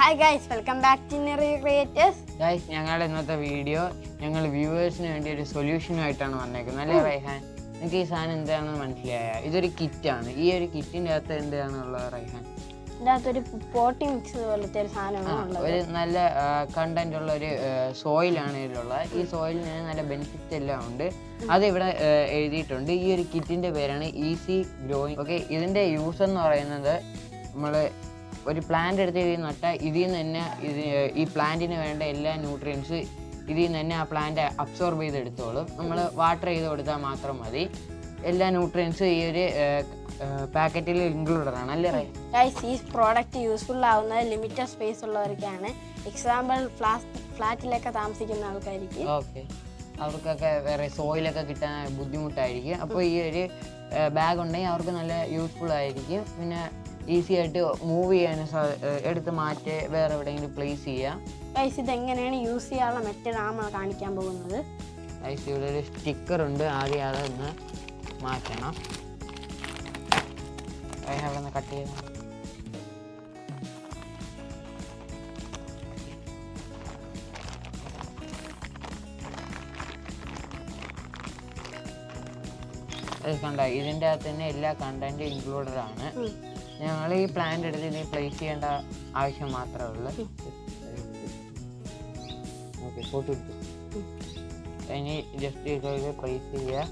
Hi guys welcome back to Neri creators guys ഞങ്ങളുടെ ഇന്നത്തെ video ഞങ്ങൾ വ്യൂവേഴ്സിന് വേണ്ടി ഒരു സൊല്യൂഷനുമായിട്ടാണ് വന്നേക്കുന്നത്. അല്ലേ റൈഹാൻ? നിങ്ങൾക്ക് ഈ സാധനം എന്താണെന്ന് മനസ്സിലായ? ഇതൊരു കിറ്റാണ്. ഈ ഒരു കിറ്റിന്റെ അകത്ത് എന്താണുള്ളത് റൈഹാൻ? പോട്ടി മിക്സ് പോലത്തെ ഒരു സാധനമാണ് ഒരു നല്ല കണ്ടന്റ് ഉള്ള ഒരു സോയിലാണ് ഇതിലുള്ളത്. ഈ സോയിലിന് നല്ല ബെനിഫിറ്റ് എല്ലാം ഉണ്ട്. അത് ഇവിടെ എഴുതിയിട്ടുണ്ട്. ഈ ഒരു കിറ്റിന്റെ പേരാണ് ഈസി ഗ്രോയിങ് ഓക്കെ ഇതിന്റെ യൂസ് എന്ന് പറയുന്നത് നമ്മൾ ഒരു പ്ലാന്റ് എടുത്ത് ഇതിൽ നട്ടാൽ ഇതിൽ നിന്ന് തന്നെ ഇത് ഈ പ്ലാന്റിന് വേണ്ട എല്ലാ ന്യൂട്രിയൻസ് ഇതിൽ നിന്ന് തന്നെ ആ പ്ലാന്റ് അബ്സോർബ് ചെയ്തെടുത്തോളും. നമ്മൾ വാട്ടർ ചെയ്ത് കൊടുത്താൽ മാത്രം മതി. എല്ലാ ന്യൂട്രിയൻസും ഈ ഒരു പാക്കറ്റിൽ ഇൻക്ലൂഡഡ് ആണ്. അല്ലേ ഗൈസ് ഈ പ്രോഡക്റ്റ് യൂസ്ഫുൾ ആവുന്നത് ലിമിറ്റഡ് സ്പേസ് ഉള്ളവർക്കാണ്. എക്സാമ്പിൾ ഫ്ലാറ്റിലൊക്കെ താമസിക്കുന്ന ആൾക്കാർക്ക് ഓക്കെ അവർക്കൊക്കെ വേറെ സോയിലൊക്കെ കിട്ടാൻ ബുദ്ധിമുട്ടായിരിക്കും. അപ്പോൾ ഈ ഒരു ബാഗ് ഉണ്ടെങ്കിൽ അവർക്ക് നല്ല യൂസ്ഫുൾ ആയിരിക്കും. പിന്നെ ഈസി ആയിട്ട് മൂവ് ചെയ്യാനും എടുത്ത് മാറ്റി വേറെ എവിടെയെങ്കിലും പ്ലേസ് ചെയ്യാം. ഗൈസ് ഇത് എങ്ങനെയാണ് യൂസ് ചെയ്യാനുള്ള മെറ്റഡാണ് കാണിക്കാൻ പോകുന്നത്. ഗൈസ് ഇവിടെ ഒരു സ്റ്റിക്കർ ഉണ്ട്. ആദ്യം അതൊന്ന് മാറ്റണം. അവിടെ നിന്ന് കട്ട് ചെയ്യണം. അത് കണ്ട? ഇതിന്റെ അകത്ത് തന്നെ എല്ലാ കണ്ടന്റും ഇൻക്ലൂഡഡ് ആണ്. ഞങ്ങൾ ഈ പ്ലാന്റ് എടുത്ത് ഇനി പ്ലേസ് ചെയ്യേണ്ട ആവശ്യം മാത്രമേ ഉള്ളൂ. ഓക്കെ ഫോട്ടോ എടുത്തു. ഇനി ജസ്റ്റ് ഇതൊക്കെ പ്ലേസ് ചെയ്യുക.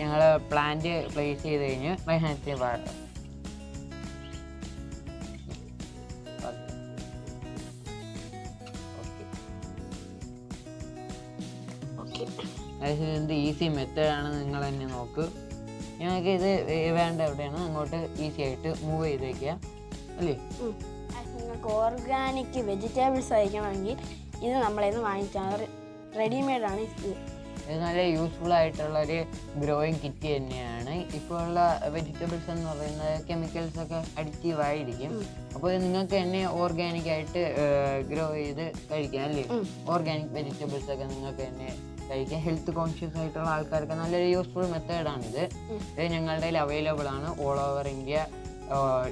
ഞങ്ങൾ പ്ലാന്റ് പ്ലേസ് ചെയ്ത് കഴിഞ്ഞ് വൈഹാനത്തിന് പാടാം ഇതിന്റെ ഈസി മെത്തേഡാണ് നിങ്ങൾ തന്നെ നോക്ക്. ഞങ്ങൾക്ക് ഇത് വേണ്ട എവിടെയാണ് അങ്ങോട്ട് ഈസി ആയിട്ട് മൂവ് ചെയ്ത് വയ്ക്കുക അല്ലേ നിങ്ങൾക്ക് ഓർഗാനിക് വെജിറ്റബിൾസ് കഴിക്കണമെങ്കിൽ ഇത് നമ്മളേന്ന് വാങ്ങിച്ചാൽ റെഡിമെയ്ഡ് ആണ് ഇത്. ഇത് നല്ല യൂസ്ഫുൾ ആയിട്ടുള്ള ഒരു ഗ്രോയിങ് കിറ്റ് തന്നെയാണ്. ഇപ്പോൾ ഉള്ള വെജിറ്റബിൾസ് എന്ന് പറയുന്നത് കെമിക്കൽസ് ഒക്കെ അഡിക്റ്റീവ് ആയിരിക്കും. അപ്പോൾ നിങ്ങൾക്ക് തന്നെ ഓർഗാനിക് ആയിട്ട് ഗ്രോ ചെയ്ത് കഴിക്കാം അല്ലേ? ഓർഗാനിക് വെജിറ്റബിൾസ് ഒക്കെ നിങ്ങൾക്ക് തന്നെ കഴിക്കാം ഹെൽത്ത് കോൺഷ്യസ് ആയിട്ടുള്ള ആൾക്കാർക്ക് നല്ലൊരു യൂസ്ഫുൾ മെത്തേഡാണിത്. ഇത് ഞങ്ങളുടെ കയ്യിൽ അവൈലബിൾ ആണ്. ഓൾ ഓവർ ഇന്ത്യ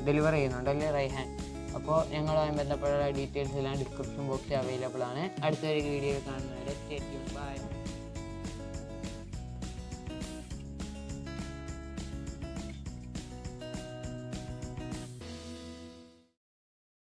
ഡെലിവർ ചെയ്യുന്നുണ്ട് അല്ലേ ഹാൻഡ് അപ്പോൾ ഞങ്ങളുമായി ബന്ധപ്പെട്ട ഡീറ്റെയിൽസ് എല്ലാം ഡിസ്ക്രിപ്ഷൻ ബോക്സിൽ അവൈലബിൾ ആണ്. അടുത്തൊരു വീഡിയോ കാണുന്നവരെ ബൈ